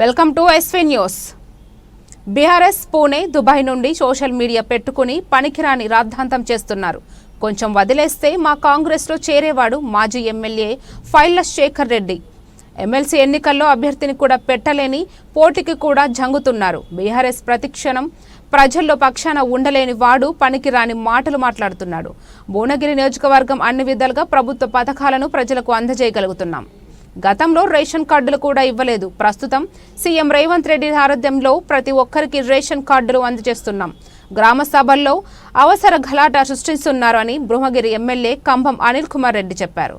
Welcome to SV news. BRS Pune Dubai నుండి social media పెట్టుకుని పనికిరాని రాద్ధాంతం చేస్తున్నారు. కొంచెం వదిలేస్తే మా కాంగ్రెస్లో చేరేవాడు మాజీ ఎమ్మెల్యే ఫైళ్ళ శేఖర్ రెడ్డి. ఎమ్మెల్సీ ఎన్నికల్లో అభ్యర్థిని కూడా పెట్టలేని పోటీకి కూడా జంగుతున్నారు. బీఆర్ఎస్ ప్రతిక్షణం ప్రజల్లో పక్షాన ఉండలేని వాడు పనికిరాని మాటలు మాట్లాడుతున్నాడు. భువనగిరి నియోజకవర్గం అన్ని విధాలుగా ప్రభుత్వ పథకాలను ప్రజలకు అందజేయగలుగుతున్నాం. గతంలో రేషన్ కార్డులు కూడా ఇవ్వలేదు. ప్రస్తుతం సీఎం రేవంత్ రెడ్డి సారథ్యంలో ప్రతి ఒక్కరికి రేషన్ కార్డులు అందజేస్తున్నాం. గ్రామ సభల్లో అవసర గలాట సృష్టిస్తున్నారు అని బృహగిరి ఎమ్మెల్యే కంభం అనిల్ కుమార్ రెడ్డి చెప్పారు.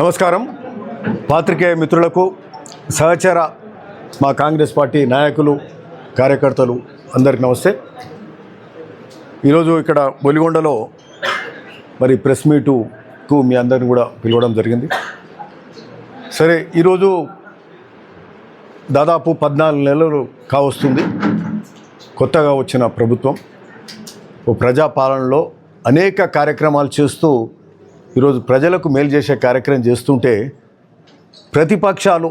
నమస్కారం. పాత్రికేయ మిత్రులకు సహచర మా కాంగ్రెస్ పార్టీ నాయకులు కార్యకర్తలు అందరికి నమస్తే. ఈరోజు ఇక్కడ బొలిగొండలో మరి ప్రెస్ మీటుకు మీ అందరిని కూడా పిలవడం జరిగింది. సరే ఈరోజు దాదాపు పద్నాలుగు నెలలు కావస్తుంది. కొత్తగా వచ్చిన ప్రభుత్వం ఓ ప్రజాపాలనలో అనేక కార్యక్రమాలు చేస్తూ ఈరోజు ప్రజలకు మేలు చేసే కార్యక్రమం చేస్తుంటే ప్రతిపక్షాలు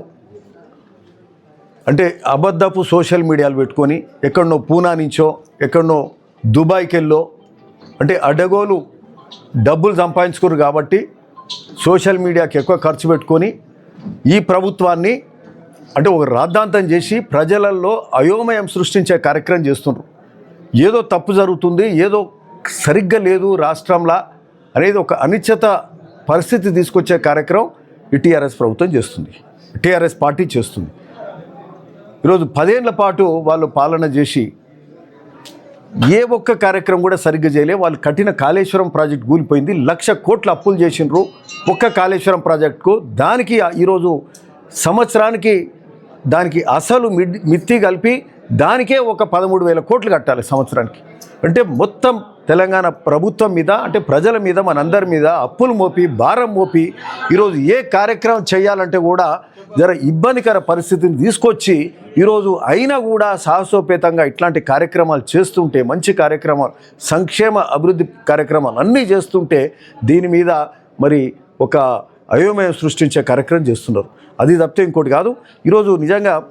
అంటే అబద్ధపు సోషల్ మీడియాలు పెట్టుకొని ఎక్కడనో పూనా నుంచో ఎక్కడనో దుబాయ్కి వెళ్ళో అంటే అడ్డగోలు డబ్బులు సంపాదించుకోరు కాబట్టి సోషల్ మీడియాకి ఎక్కువ ఖర్చు పెట్టుకొని ఈ ప్రభుత్వాన్ని అంటే ఒక రాద్ధాంతం చేసి ప్రజలలో అయోమయం సృష్టించే కార్యక్రమం చేస్తున్నారు. ఏదో తప్పు జరుగుతుంది ఏదో సరిగ్గా లేదు రాష్ట్రంలో అనేది ఒక అనిశ్చిత పరిస్థితి తీసుకొచ్చే కార్యక్రమం ఈ టీఆర్ఎస్ ప్రభుత్వం చేస్తుంది. టీఆర్ఎస్ పార్టీ చేస్తుంది. ఈరోజు పదేళ్ళ పాటు వాళ్ళు పాలన చేసి ఏ ఒక్క కార్యక్రమం కూడా సరిగ్గా చేయలే వాళ్ళు కఠిన కాళేశ్వరం ప్రాజెక్ట్ కూలిపోయింది. లక్ష కోట్ల అప్పులు చేసినారు ఒక్క కాళేశ్వరం ప్రాజెక్టుకు దానికి ఈరోజు సంవత్సరానికి దానికి అసలు మిడ్ మిత్తి కలిపి దానికే ఒక పదమూడు వేల కోట్లు కట్టాలి సంవత్సరానికి. అంటే మొత్తం తెలంగాణ ప్రభుత్వం మీద అంటే ప్రజల మీద మనందరి మీద అప్పులు మోపి భారం మోపి ఈరోజు ఏ కార్యక్రమం చేయాలంటే కూడా జర ఇబ్బందికర పరిస్థితిని తీసుకొచ్చి ఈరోజు అయినా కూడా సాహసోపేతంగా ఇట్లాంటి కార్యక్రమాలు చేస్తుంటే మంచి కార్యక్రమాలు సంక్షేమ అభివృద్ధి కార్యక్రమాలు అన్నీ చేస్తుంటే దీని మీద మరి ఒక అయోమయం సృష్టించే కార్యక్రమం చేస్తున్నారు. అది తప్పితే ఇంకోటి కాదు. ఈరోజు నిజంగా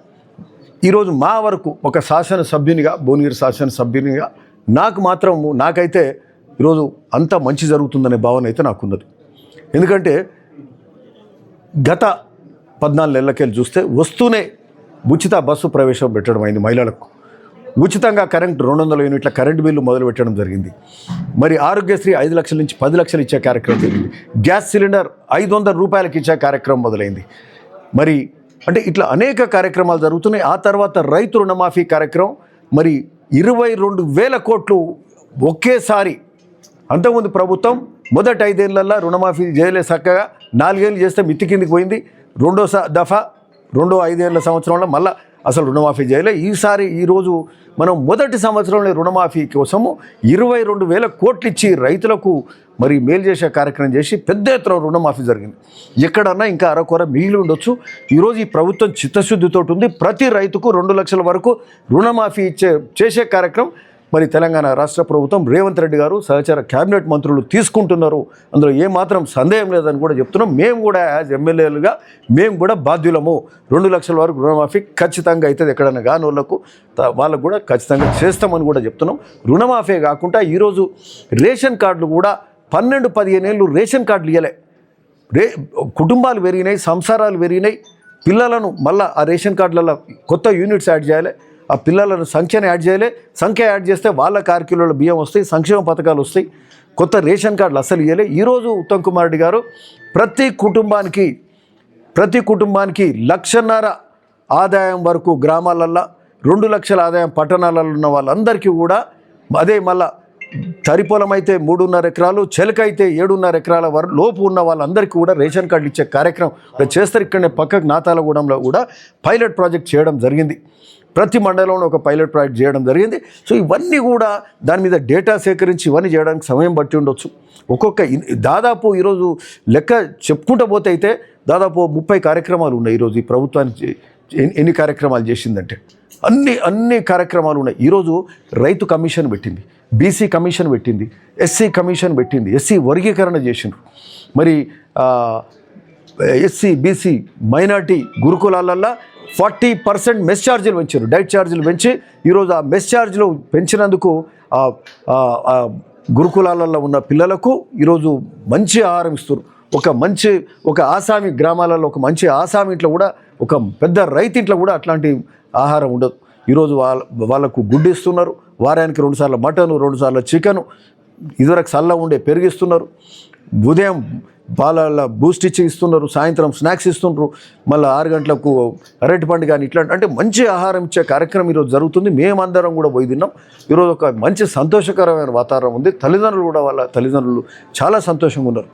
ఈరోజు మా వరకు ఒక శాసనసభ్యునిగా భువనగిరి శాసనసభ్యునిగా నాకు మాత్రం నాకైతే ఈరోజు అంత మంచి జరుగుతుందనే భావన అయితే నాకున్నది. ఎందుకంటే గత పద్నాలుగు నెలలకెళ్ళి చూస్తే వస్తూనే ఉచిత బస్సు ప్రవేశం పెట్టడం అయింది మహిళలకు. ఉచితంగా కరెంట్ రెండు వందల యూనిట్ల కరెంటు బిల్లు మొదలు పెట్టడం జరిగింది. మరి ఆరోగ్యశ్రీ ఐదు లక్షల నుంచి పది లక్షలు ఇచ్చే కార్యక్రమం జరిగింది. గ్యాస్ సిలిండర్ ఐదు వందల రూపాయలకి ఇచ్చే కార్యక్రమం మొదలైంది. మరి అంటే ఇట్లా అనేక కార్యక్రమాలు జరుగుతున్నాయి. ఆ తర్వాత రైతు రుణమాఫీ కార్యక్రమం మరి ఇరవై రెండు వేల కోట్లు ఒకేసారి. అంతకుముందు ప్రభుత్వం మొదటి ఐదేళ్ళలో రుణమాఫీ చేయలే చక్కగా నాలుగేళ్ళు చేస్తే మిత్తి కిందికి పోయింది. రెండో స దఫా రెండో ఐదేళ్ళ సంవత్సరంలో మళ్ళీ అసలు రుణమాఫీ చేయలే. ఈసారి ఈరోజు మనం మొదటి సంవత్సరంలో రుణమాఫీ కోసము ఇరవై రెండు వేల కోట్లు ఇచ్చి రైతులకు మరి మేలు చేసే కార్యక్రమం చేసి పెద్ద ఎత్తున రుణమాఫీ జరిగింది. ఎక్కడన్నా ఇంకా అరకొర మిగిలి ఉండొచ్చు. ఈరోజు ఈ ప్రభుత్వం చిత్తశుద్ధితో ఉంది. ప్రతి రైతుకు రెండు లక్షల వరకు రుణమాఫీ ఇచ్చే చేసే కార్యక్రమం మరి తెలంగాణ రాష్ట్ర ప్రభుత్వం రేవంత్ రెడ్డి గారు సహచార క్యాబినెట్ మంత్రులు తీసుకుంటున్నారు. అందులో ఏమాత్రం సందేహం లేదని కూడా చెప్తున్నాం. మేము కూడా యాజ్ ఎమ్మెల్యేలుగా మేము కూడా బాధ్యులము. రెండు లక్షల వరకు రుణమాఫీ ఖచ్చితంగా అవుతుంది ఎక్కడైనా కాని వాళ్ళకు వాళ్ళకు కూడా ఖచ్చితంగా చేస్తామని కూడా చెప్తున్నాం. రుణమాఫీ కాకుండా ఈరోజు రేషన్ కార్డులు కూడా పన్నెండు పదిహేను ఏళ్ళు రేషన్ కార్డులు ఇవ్వలే రే కుటుంబాలు పెరిగినాయి సంసారాలు పెరిగినాయి. పిల్లలను మళ్ళీ ఆ రేషన్ కార్డులలో కొత్త యూనిట్స్ యాడ్ చేయాలి. ఆ పిల్లలను సంఖ్యను యాడ్ చేయాలి. సంఖ్య యాడ్ చేస్తే వాళ్ళ ఆరు బియ్యం వస్తాయి సంక్షేమ పథకాలు వస్తాయి. కొత్త రేషన్ కార్డులు అసలు ఇవ్వలే ఈరోజు ఉత్తమ్ కుమార్ రెడ్డి గారు ప్రతి కుటుంబానికి ప్రతి కుటుంబానికి లక్షన్నర ఆదాయం వరకు గ్రామాలల్లో రెండు లక్షల ఆదాయం పట్టణాలలో ఉన్న వాళ్ళందరికీ కూడా అదే మళ్ళా తరిపొలం అయితే మూడున్నర ఎకరాలు చెలక అయితే ఏడున్నర ఎకరాల వర లోపు ఉన్న వాళ్ళందరికీ కూడా రేషన్ కార్డు ఇచ్చే కార్యక్రమం చేస్తారు. ఇక్కడనే పక్కకు నాతాలగూడెంలో కూడా పైలట్ ప్రాజెక్ట్ చేయడం జరిగింది. ప్రతి మండలంలో ఒక పైలట్ ప్రాజెక్ట్ చేయడం జరిగింది. సో ఇవన్నీ కూడా దాని మీద డేటా సేకరించి ఇవన్నీ చేయడానికి సమయం బట్టి ఉండొచ్చు. ఒక్కొక్క దాదాపు ఈరోజు లెక్క చెప్పుకుంటూ పోతే అయితే దాదాపు ముప్పై కార్యక్రమాలు ఉన్నాయి ఈరోజు ఈ ప్రభుత్వానికి ఎన్ని- ఎన్ని కార్యక్రమాలు చేసిందంటే. అన్ని అన్ని కార్యక్రమాలు ఉన్నాయి. ఈరోజు రైతు కమిషన్ పెట్టింది బీసీ కమిషన్ పెట్టింది ఎస్సీ కమిషన్ పెట్టింది ఎస్సీ వర్గీకరణ చేసిండ్రు. మరి ఎస్సీ బీసీ మైనార్టీ గురుకులాలల్లో ఫార్టీ పర్సెంట్ మెస్ ఛార్జీలు పెంచారు. డైట్ ఛార్జీలు పెంచి ఈరోజు ఆ మెస్ ఛార్జీలు పెంచినందుకు గురుకులాలలో ఉన్న పిల్లలకు ఈరోజు మంచి ఆహారం ఇస్తారు ఒక మంచి ఒక ఆసామి గ్రామాలలో ఒక మంచి ఆసామి ఇంట్లో కూడా ఒక పెద్ద రైతు ఇంట్లో కూడా అట్లాంటి ఆహారం ఉండదు. ఈరోజు వాళ్ళ వాళ్ళకు గుడ్డు ఇస్తున్నారు. వారానికి రెండుసార్లు మటను రెండుసార్లు చికెను ఇదివరకు సల్ల ఉండే పెరిగిస్తున్నారు ఉదయం పాల బూస్ట్ ఇచ్చి ఇస్తున్నారు సాయంత్రం స్నాక్స్ ఇస్తున్నారు మళ్ళీ ఆరు గంటలకు అరటి పండు కానీ ఇట్లాంటి అంటే మంచి ఆహారం ఇచ్చే కార్యక్రమం ఈరోజు జరుగుతుంది. మేమందరం కూడా పోయి తిన్నాం. ఈరోజు ఒక మంచి సంతోషకరమైన వాతావరణం ఉంది. తల్లిదండ్రులు కూడా వాళ్ళ తల్లిదండ్రులు చాలా సంతోషంగా ఉన్నారు.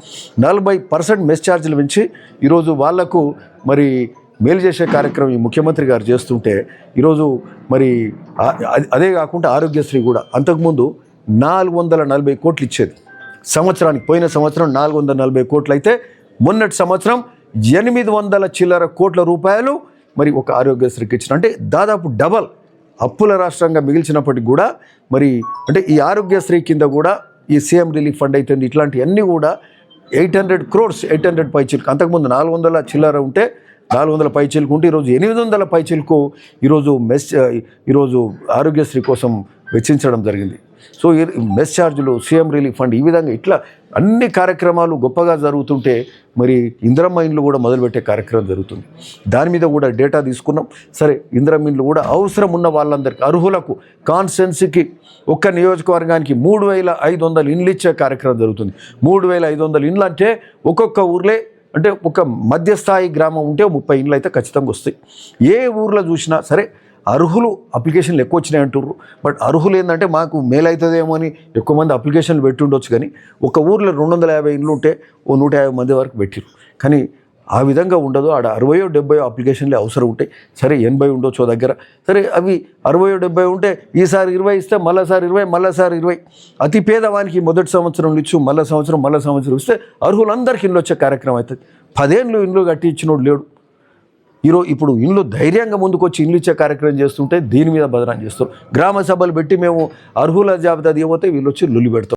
నలభై పర్సెంట్ మెస్ ఛార్జీలు పెంచి ఈరోజు వాళ్ళకు మరి మేలు చేసే కార్యక్రమం ఈ ముఖ్యమంత్రి గారు చేస్తుంటే ఈరోజు మరి అదే కాకుండా ఆరోగ్యశ్రీ కూడా. అంతకుముందు నాలుగు వందల నలభై కోట్లు ఇచ్చేది. సంవత్సరానికి పోయిన సంవత్సరం నాలుగు వందల నలభై కోట్లు అయితే మొన్నటి సంవత్సరం ఎనిమిది వందల చిల్లర కోట్ల రూపాయలు మరి ఒక ఆరోగ్యశ్రీకి ఇచ్చిన. అంటే దాదాపు డబల్ అప్పుల రాష్ట్రంగా మిగిల్చినప్పటికి కూడా మరి అంటే ఈ ఆరోగ్యశ్రీ కింద కూడా ఈ సీఎం రిలీఫ్ ఫండ్ అయితే ఇట్లాంటివన్నీ కూడా eight hundred crores eight hundred పైచీలకు. అంతకుముందు నాలుగు వందల చిల్లర ఉంటే నాలుగు వందల పైచీలకు ఉంటే ఈరోజు ఎనిమిది వందల పైచీలకు ఈరోజు మెస్ ఈరోజు ఆరోగ్యశ్రీ కోసం వెచ్చించడం జరిగింది. సో ఈ మెస్ ఛార్జీలు సీఎం రిలీఫ్ ఫండ్ ఈ విధంగా ఇట్లా అన్ని కార్యక్రమాలు గొప్పగా జరుగుతుంటే మరి ఇందిరమ్మ ఇండ్లు కూడా మొదలుపెట్టే కార్యక్రమం జరుగుతుంది. దాని మీద కూడా డేటా తీసుకున్నాం. సరే ఇందిరమ్మ ఇండ్లు కూడా అవసరం ఉన్న వాళ్ళందరికీ అర్హులకు కాన్స్టెన్సీకి ఒక్క నియోజకవర్గానికి మూడు వేల ఐదు వందల ఇండ్లు ఇచ్చే కార్యక్రమం జరుగుతుంది. మూడు వేల ఐదు వందల ఇండ్లు అంటే ఒక్కొక్క ఊర్లే అంటే ఒక మధ్యస్థాయి గ్రామం ఉంటే ముప్పై ఇండ్లు అయితే ఖచ్చితంగా వస్తాయి. ఏ ఊర్లో చూసినా సరే అర్హులు అప్లికేషన్లు ఎక్కువ వచ్చినాయి అంటుర్రు. బట్ అర్హులు ఏంటంటే మాకు మేల్ అవుతుందేమో అని ఎక్కువ మంది అప్లికేషన్లు పెట్టి ఉండొచ్చు కానీ ఒక ఊర్లో రెండు వందల యాభై ఇండ్లు ఉంటే ఓ నూట యాభై మంది వరకు పెట్టిరు కానీ ఆ విధంగా ఉండదు. ఆడ అరవయో డెబ్బయో అప్లికేషన్లు అవసరం ఉంటాయి సరే ఎనభై ఉండొచ్చు దగ్గర. సరే అవి అరవయో డెబ్బై ఉంటే ఈసారి ఇరవై ఇస్తే మళ్ళీసారి ఇరవై మళ్ళీసారి ఇరవై. అతి పేదవానికి మొదటి సంవత్సరం ఇచ్చు మళ్ళీ సంవత్సరం మళ్ళీ సంవత్సరం ఇస్తే అర్హులందరికీ ఇండ్లు వచ్చే కార్యక్రమం అవుతుంది పదేళ్ళు ఇండ్లు కట్టి ఇచ్చినోడు లేడు. ఈరోజు ఇప్పుడు ఇండ్లు ధైర్యంగా ముందుకొచ్చి ఇండ్లు ఇచ్చే కార్యక్రమం చేస్తుంటే దీని మీద బదనాం చేస్తారు. గ్రామ సభలు పెట్టి మేము అర్హుల జాబితా దిగబోతే వీళ్ళు వచ్చి లొల్లి పెడతారు